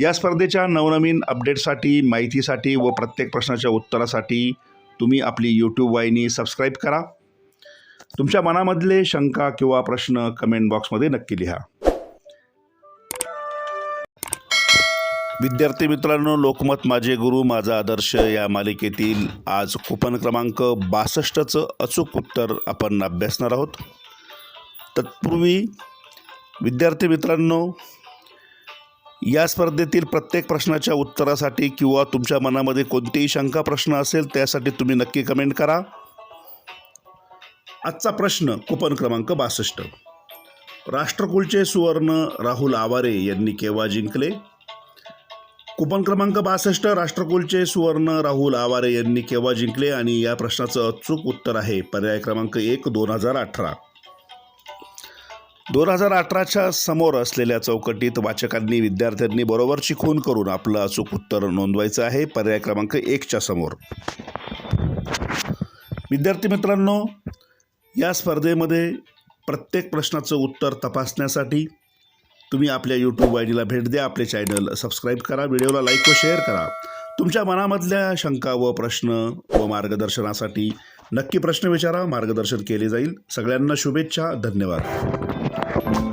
या स्पर्धेच्या नवनवीन अपडेटसाठी माहितीसाठी व प्रत्येक प्रश्नाच्या उत्तरासाठी तुम्ही आपली यूट्यूब वाहिनी सबस्क्राईब करा. तुमच्या मनामधले शंका किंवा प्रश्न कमेंट बॉक्समध्ये नक्की लिहा. विद्यार्थी मित्रांनो लोकमत माझे गुरु माझा आदर्श या मालिकेतील आज कुपन क्रमांक बासष्टचं अचूक उत्तर आपण अभ्यासणार आहोत. तत्पूर्वी विद्यार्थी मित्रांनो या स्पर्धेतील प्रत्येक प्रश्नाच्या उत्तरासाठी किंवा तुमच्या मनामध्ये कोणतीही शंका प्रश्न असेल त्यासाठी तुम्ही नक्की कमेंट करा. आजचा प्रश्न कुपन क्रमांक बासष्ट. राष्ट्रकुलचे सुवर्ण राहुल आवारे यांनी केव्हा जिंकले? कुपन क्रमांक बासष्ट राष्ट्रकुलचे सुवर्ण राहुल आवारे यांनी केव्हा जिंकले? आणि या प्रश्नाचं अचूक उत्तर आहे. पर्याय क्रमांक एक दोन हजार अठरा. दोन हजार अठराच्या समोर असलेल्या चौकटीत वाचकांनी विद्यार्थ्यांनी बरोबरची खून करून आपलं अचूक उत्तर नोंदवायचं आहे. पर्याय क्रमांक एकच्या समोर. विद्यार्थी मित्रांनो या स्पर्धेमध्ये प्रत्येक प्रश्नाचं उत्तर तपासण्यासाठी तुम्ही आपल्या यूट्यूब वाहिनीला भेट द्या. आपले चॅनल सबस्क्राईब करा. व्हिडिओला लाईक व शेअर करा. तुमच्या मनामधल्या शंका व प्रश्न व मार्गदर्शनासाठी नक्की प्रश्न विचारा. मार्गदर्शन केले जाईल. सगळ्यांना शुभेच्छा. धन्यवाद. Thank you.